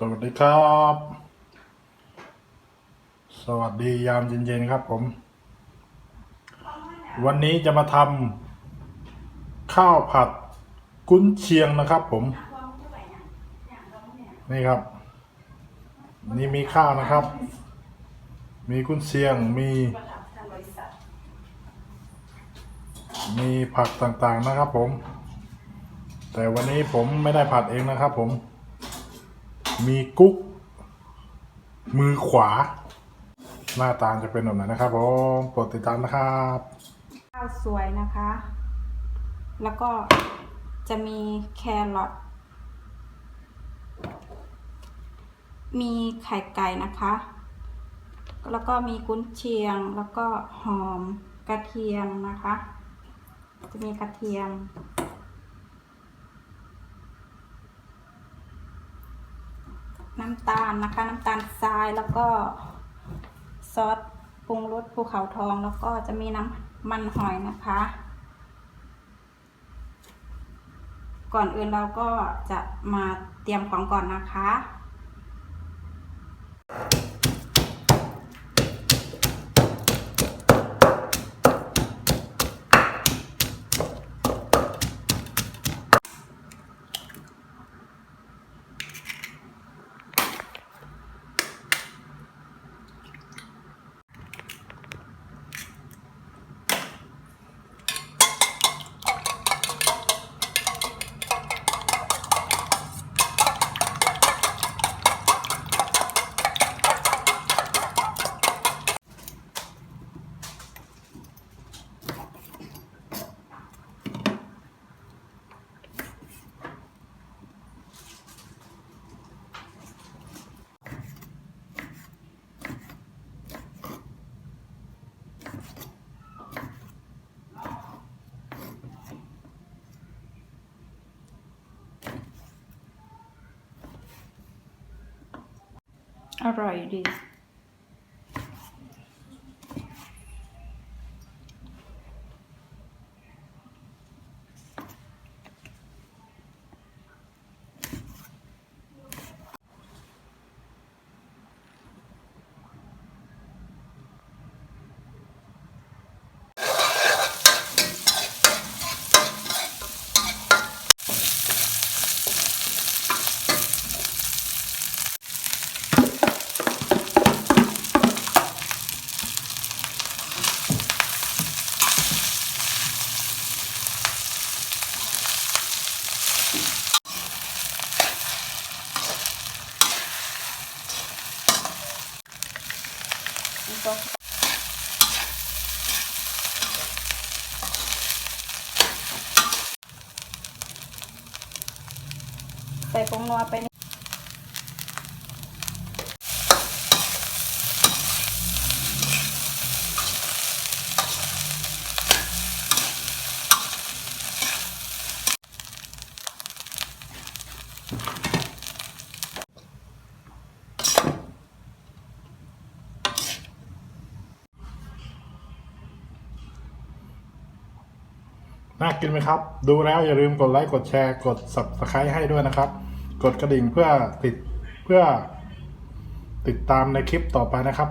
สวัสดีครับ สวัสดียามเย็นๆครับผม วันนี้จะมาทำข้าวผัดกุ้นเชียงนะครับผม นี่ครับ นี่มีข้าวนะครับ มีกุ้นเชียงมี มีผักต่างๆนะครับผม แต่วันนี้ผมไม่ได้ผัดเองนะครับผม มีกุ๊ก มือขวา หน้าตาจะเป็นแบบไหนนะครับผมโปรดติดตามนะครับข้าวสวยนะคะ แล้วก็จะมีแครอทมีไข่ไก่นะคะ แล้วก็มีกุนเชียง แล้วก็หอมกระเทียมนะคะ จะมีกระเทียม น้ำตาลนะคะ น้ำตาลทรายแล้วก็ซอสปรุงรสภูเขาทองแล้วก็จะมีน้ำมันหอยนะคะ ก่อนอื่นเราก็จะมาเตรียมของก่อนนะคะ อ ร่อยดีใส่ผงนัวไปนิด น่ากินไหมครับ ดูแล้วอย่าลืมกดไลค์กดแชร์กด subscribe ให้ด้วยนะครับ กดกระดิ่งเพื่อติดเพื่อติดตามในคลิปต่อไปนะครับ